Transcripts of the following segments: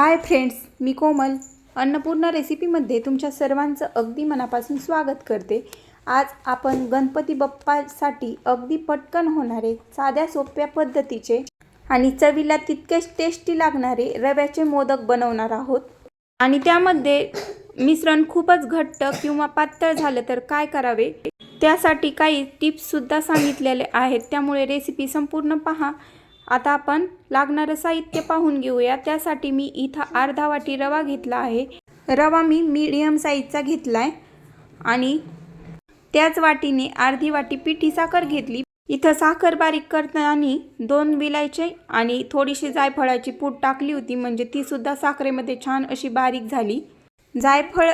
Hi friends मी कोमल. अन्नपूर्णा रेसिपीमध्ये तुमच्या सर्वांचं अगदी मनापासून स्वागत करते. आज आपण गणपती बाप्पासाठी अगदी पटकन होणारे साध्या सोप्या पद्धतीचे आणि चवीला तितकेच टेस्टी लागणारे रव्याचे मोदक बनवणार आहोत. आणि त्यामध्ये मिश्रण खूपच घट्ट किंवा पातळ झालं तर काय करावे? त्यासाठी काही टिप्ससुद्धा सांगितलेले आहेत. त्यामुळे रेसिपी संपूर्ण पहा. आता आपण लागणारं साहित्य पाहून घेऊया. त्यासाठी मी इथं अर्धा वाटी रवा घेतला आहे. रवा मी मीडियम साईजचा घेतला आहे आणि त्याच वाटीने अर्धी वाटी पिठी साखर घेतली. इथं साखर बारीक करताना दोन विलायचे आणि थोडीशी जायफळाची पूड टाकली होती. म्हणजे ती सुद्धा साखरेमध्ये छान अशी बारीक झाली. जायफळ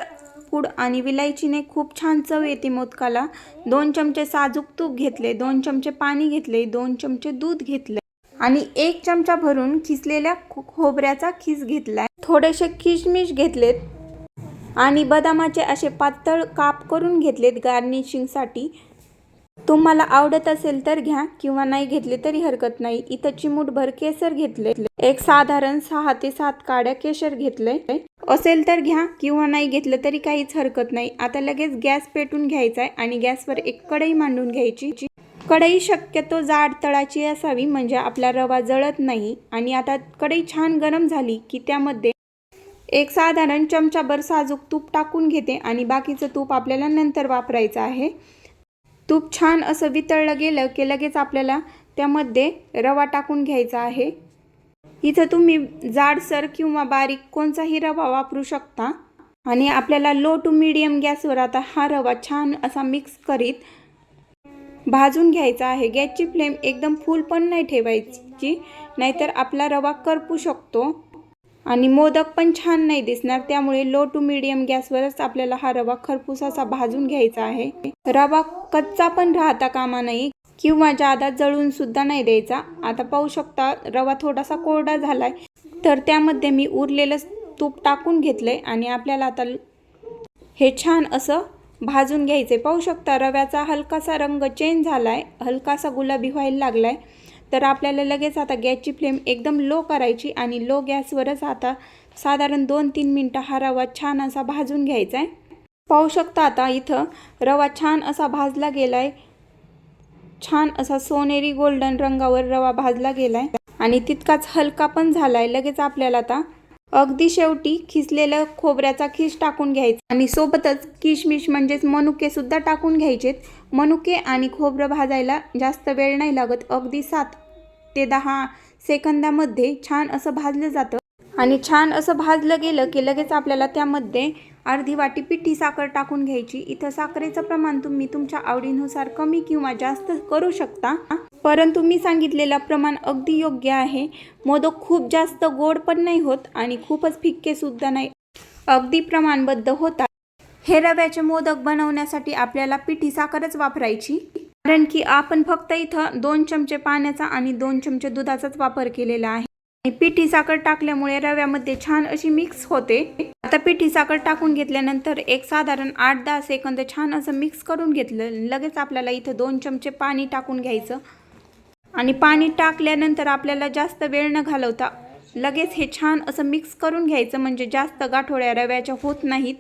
पूड आणि विलायचीने खूप छान चव येते मोदकाला. दोन चमचे साजूक तूप घेतले दोन चमचे पाणी घेतले दोन चमचे दूध घेतले. आणि एक चमचा भरून खिसलेल्या खोबऱ्याचा खिस घेतलाय. थोडेसे किशमिश घेतलेत आणि बदामाचे असे पातळ काप करून घेतलेत गार्निशिंगसाठी. तुम्हाला आवडत असेल तर घ्या किंवा नाही घेतले तरी हरकत नाही. इथं चिमूटभर केसर घेतले एक साधारण सहा ते सात काड्या केशर घेतले असेल तर घ्या किंवा नाही घेतलं तरी काहीच हरकत नाही. आता लगेच गॅस पेटून घ्यायचा आहे आणि गॅसवर एक कढई मांडून घ्यायची कढई शक्यतो जाड तळाची असावी म्हणजे आपला रवा जळत नाही. आणि आता कढई छान गरम झाली की त्यामध्ये एक साधारण चमचाभर साजूक तूप टाकून घेते आणि बाकीचं तूप आपल्याला नंतर वापरायचं आहे. तूप छान असं वितळलं गेलं की लगेच आपल्याला त्यामध्ये रवा टाकून घ्यायचा आहे. इथं तुम्ही जाडसर किंवा बारीक कोणताही रवा वापरू शकता. आणि आपल्याला लो टू मीडियम गॅसवर आता हा रवा छान असा मिक्स करीत भाजून घ्यायचा आहे. गॅसची फ्लेम एकदम फुल पण नाही ठेवायची नाहीतर आपला रवा करपू शकतो. आणि मोदक पण छान नाही दिसणार त्यामुळे लो टू मीडियम गॅसवरच आपल्याला हा रवा खरपूस असा भाजून घ्यायचा आहे. रवा कच्चा पण राहता कामा नाही किंवा जादा जळून सुद्धा नाही द्यायचा. आता पाहू शकता रवा थोडासा कोरडा झालाय तर त्यामध्ये मी उरलेलं तूप टाकून घेतलंय आणि आपल्याला आता हे छान असं भाजून घ्यायचे. पाहू शकता रव्याचा हलकासा रंग चेंज झाला आहे हलकासा गुलाबी व्हायला लागला आहे तर आपल्याला लगेच आता गॅसची फ्लेम एकदम लो करायची आणि लो गॅसवरच आता साधारण दोन तीन मिनटं हा रवा छान असा भाजून घ्यायचा आहे. पाहू शकता आता इथं रवा छान असा भाजला गेलाय. छान असा सोनेरी गोल्डन रंगावर रवा भाजला गेला आहे आणि तितकाच हलका पण झाला आहे लगेच आपल्याला आता अगदी शेवटी खिसलेलं खोबऱ्याचा खिस टाकून घ्यायचा. आणि सोबतच किशमिश म्हणजेच मनुके सुद्धा टाकून घ्यायचेत. मनुके आणि खोबरं भाजायला जास्त वेळ नाही लागत अगदी सात ते दहा सेकंदामध्ये छान असं भाजलं जातं. आणि छान असं भाजलं गेलं की लगेच आपल्याला त्यामध्ये अर्धी वाटी पिठी साखर टाकून घ्यायची. इथं साखरेचं प्रमाण तुम्ही तुमच्या आवडीनुसार कमी किंवा जास्त करू शकता. परंतु मी सांगितलेलं प्रमाण अगदी योग्य आहे. मोदक खूप जास्त गोड पण नाही होत आणि खूपच फिक्केसुद्धा नाही. अगदी प्रमाणबद्ध होतात. हे रव्याचे मोदक बनवण्यासाठी आपल्याला पिठी साखरच वापरायची. कारण की आपण फक्त इथं दोन चमचे पाण्याचा आणि दोन चमचे दुधाचाच वापर केलेला आहे. आणि पिठी साखर टाकल्यामुळे रव्यामध्ये छान अशी मिक्स होते. आता पिठी साखर टाकून घेतल्यानंतर एक साधारण आठ दहा सेकंद छान असं मिक्स करून घेतलं. लगेच आपल्याला इथं दोन चमचे पाणी टाकून घ्यायचं. आणि पाणी टाकल्यानंतर आपल्याला जास्त वेळ न घालवता लगेच हे छान असं मिक्स करून घ्यायचं म्हणजे जास्त गाठोड्या रव्याच्या होत नाहीत.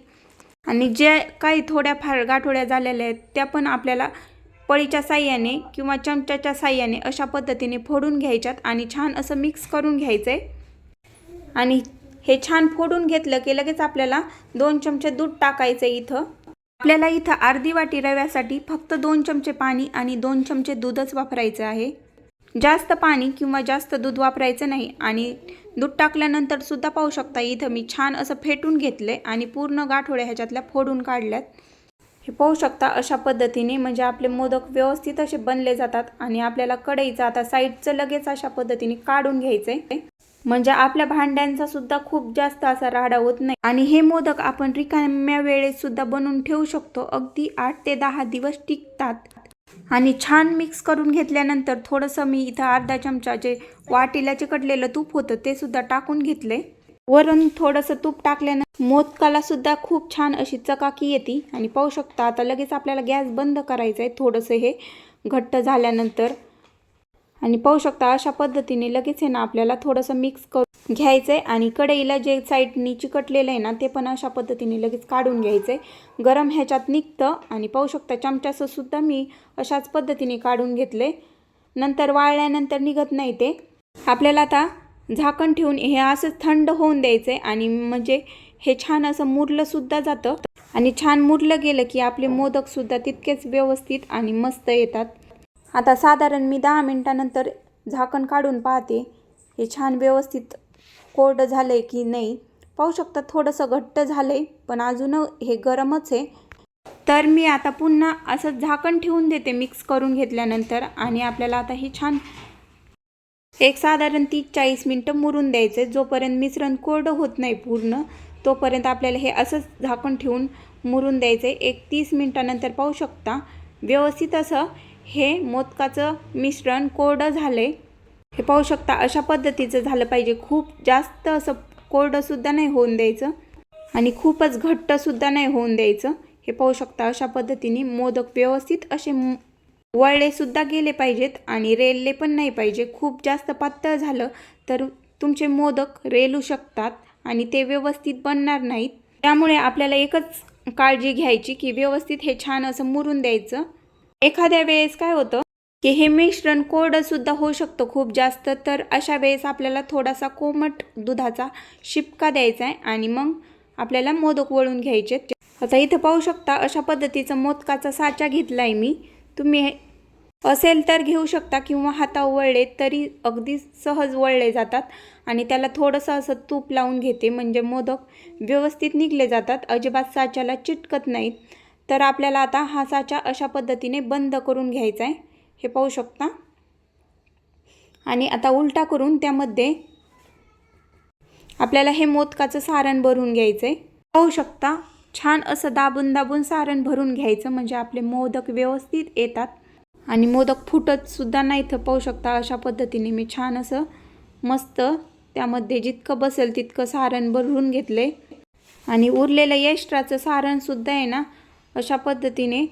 आणि जे काही थोड्याफार गाठोड्या झालेल्या आहेत त्या पण आपल्याला पळीच्या साह्याने किंवा चमच्याच्या साह्याने अशा पद्धतीने फोडून घ्यायच्यात आणि छान असं मिक्स करून घ्यायचं आहे आणि हे छान फोडून घेतलं की लगेच आपल्याला दोन चमचे दूध टाकायचं इथं. आपल्याला इथं अर्धी वाटी रव्यासाठी फक्त दोन चमचे पाणी आणि दोन चमचे दूधच वापरायचं आहे. जास्त पाणी किंवा जास्त दूध वापरायचं नाही आणि दूध टाकल्यानंतर सुद्धा पाहू शकता इथं मी छान असं फेटून घेतलंय आणि पूर्ण गाठोड्या ह्याच्यातल्या फोडून काढल्यात. हे पाहू शकता अशा पद्धतीने म्हणजे आपले मोदक व्यवस्थित असे बनले जातात आणि आपल्याला कढईचं आता साईडचं लगेच अशा पद्धतीने काढून घ्यायचंय. म्हणजे आपल्या भांड्यांचा सुद्धा खूप जास्त असा राडा होत नाही. आणि हे मोदक आपण रिकाम्या वेळेत सुद्धा बनवून ठेवू शकतो. अगदी आठ ते दहा दिवस टिकतात. आणि छान मिक्स करून घेतल्यानंतर थोडंसं मी इथं अर्धा चमचा जे वाटेल्याचे कटलेलं तूप होतं ते सुद्धा टाकून घेतले. वरून थोडंसं तूप टाकल्यानंतर मोदकाला सुद्धा खूप छान अशी चकाकी येते. आणि पाहू शकता आता लगेच आपल्याला गॅस बंद करायचा आहे थोडंसं हे घट्ट झाल्यानंतर. आणि पाहू शकता अशा पद्धतीने लगेच आहे ना आपल्याला थोडंसं मिक्स करून घ्यायचं आहे आणि कढईला जे साईडनी चिकटलेलं आहे ना ते पण अशा पद्धतीने लगेच काढून घ्यायचं आहे गरम ह्याच्यात निघतं आणि पाहू शकता चमच्याचं सुद्धा मी अशाच पद्धतीने काढून घेतले नंतर वाळल्यानंतर निघत नाही ते. आपल्याला आता झाकण ठेवून हे असं थंड होऊन द्यायचं आहे आणि म्हणजे हे छान असं मुरलंसुद्धा जातं. आणि छान मुरलं गेलं की आपले मोदकसुद्धा तितकेच व्यवस्थित आणि मस्त येतात. आता साधारण मी दहा मिनटानंतर झाकण काढून पाहते. हे छान व्यवस्थित कोरडं झालं आहे की नाही पाहू शकता थोडंसं घट्ट झालं आहे पण अजून हे गरमच आहे. तर मी आता पुन्हा असं झाकण ठेवून देते मिक्स करून घेतल्यानंतर आणि आपल्याला आता हे छान एक साधारण तीस चाळीस मिनटं मुरून द्यायचं आहे जोपर्यंत मिश्रण कोरडं होत नाही पूर्ण तोपर्यंत आपल्याला हे असंच झाकण ठेवून मुरून द्यायचं आहे एक तीस मिनटानंतर पाहू शकता. व्यवस्थित असं हे मोदकाचं मिश्रण कोरडं झालं आहे हे पाहू शकता अशा पद्धतीचं झालं पाहिजे. खूप जास्त असं कोरडंसुद्धा नाही होऊन द्यायचं. आणि खूपच घट्टसुद्धा नाही होऊन द्यायचं. हे पाहू शकता अशा पद्धतीने मोदक व्यवस्थित असे वळलेसुद्धा गेले पाहिजेत आणि रेलले पण नाही पाहिजे. खूप जास्त पातळ झालं तर तुमचे मोदक रेलू शकतात आणि ते व्यवस्थित बनणार नाहीत. त्यामुळे आपल्याला एकच काळजी घ्यायची की व्यवस्थित हे छान असं मुरून द्यायचं. एखाद्या वेळेस काय होतं की हे मिश्रण कोरडंसुद्धा होऊ शकतं खूप जास्त. तर अशा वेळेस आपल्याला थोडासा कोमट दुधाचा शिपका द्यायचा आहे आणि मग आपल्याला मोदक वळून घ्यायचे. आता इथं पाहू शकता अशा पद्धतीचा मोदकाचा साचा घेतला आहे मी. तुम्ही असेल तर घेऊ शकता किंवा हातावर वळले तरी अगदी सहज वळले जातात आणि त्याला थोडंसं असं तूप लावून घेते. म्हणजे मोदक व्यवस्थित निघले जातात. अजिबात साच्याला चिटकत नाहीत. तर आपल्याला आता हा साचा अशा पद्धतीने बंद करून घ्यायचा आहे हे पाहू शकता. आणि आता उलटा करून त्यामध्ये आपल्याला हे मोदकाचं सारण भरून घ्यायचं आहे पाहू शकता छान असं दाबून दाबून सारण भरून घ्यायचं म्हणजे आपले मोदक व्यवस्थित येतात. आणि मोदक फुटत सुद्धा नाही तर पाहू शकता अशा पद्धतीने मी छान असं मस्त त्यामध्ये जितकं बसेल तितकं सारण भरून घेतले आणि उरलेलं एक्स्ट्राचं सारणसुद्धा आहे ना अशा पद्धतीने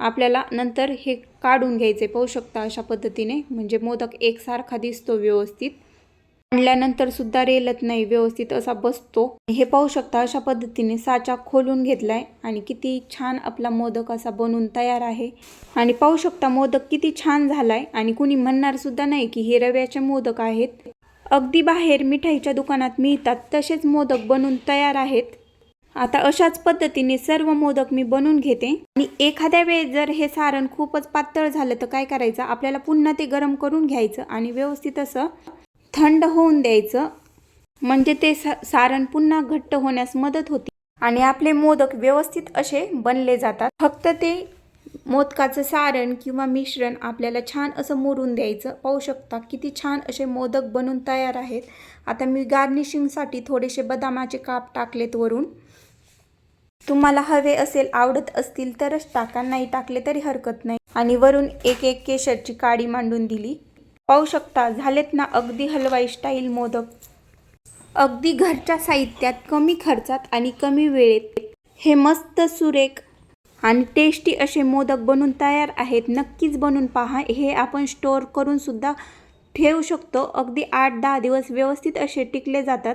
आपल्याला नंतर हे काढून घ्यायचे. पाहू शकता अशा पद्धतीने. म्हणजे मोदक एकसारखा दिसतो व्यवस्थित. आणल्यानंतर सुद्धा रेलत नाही. व्यवस्थित असा बसतो. हे पाहू शकता अशा पद्धतीने साचा खोलून घेतलाय. आणि किती छान आपला मोदक असा बनून तयार आहे. आणि पाहू शकता मोदक किती छान झालाय. आणि कुणी म्हणणार सुद्धा नाही की हे रव्याचे मोदक आहेत. अगदी बाहेर मिठाईच्या दुकानात मिळतात तसेच मोदक बनून तयार आहेत. आता अशाच पद्धतीने सर्व मोदक मी बनवून घेते. आणि एखाद्या वेळेस जर हे सारण खूपच पातळ झालं तर काय करायचं? आपल्याला पुन्हा ते गरम करून घ्यायचं आणि व्यवस्थित असं थंड होऊन द्यायचं. म्हणजे ते सारण पुन्हा घट्ट होण्यास मदत होती. आणि आपले मोदक व्यवस्थित असे बनले जातात. फक्त ते मोदकाचं सारण किंवा मिश्रण आपल्याला छान असं मुरून द्यायचं. पाहू शकता किती छान असे मोदक बनून तयार आहेत. आता मी गार्निशिंगसाठी थोडेसे बदामाचे काप टाकलेत वरून. तुम्हाला हवे असेल आवडत असतील तरच टाका नाही टाकले तरी हरकत नाही. आणि वरून एक एक केशरची काडी मांडून दिली. पाहू शकता झालेत ना अगदी हलवाई स्टाईल मोदक. अगदी घरच्या साहित्यात कमी खर्चात आणि कमी वेळेत. हे मस्त सुरेख आणि टेस्टी असे मोदक बनून तयार आहेत. नक्कीच बनवून पहा. हे आपण स्टोअर करून सुद्धा ठेवू शकतो. अगदी आठ दहा दिवस व्यवस्थित असे टिकले जातात.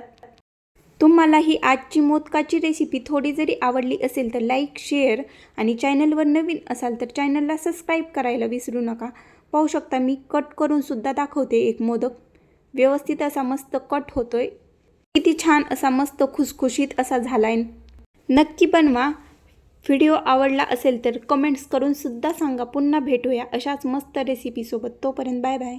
तुम्हाला ही आजची मोदकाची रेसिपी थोडी जरी आवडली असेल तर लाईक शेअर आणि चॅनलवर नवीन असाल तर चॅनलला सबस्क्राईब करायला विसरू नका. पाहू शकता मी कट करूनसुद्धा दाखवते एक मोदक. व्यवस्थित असा मस्त कट होतोय. किती छान असा मस्त खुसखुशीत असा झालाय. नक्की बनवा. व्हिडिओ आवडला असेल तर कमेंट्स करूनसुद्धा सांगा. पुन्हा भेटूया अशाच मस्त रेसिपीसोबत तोपर्यंत बाय बाय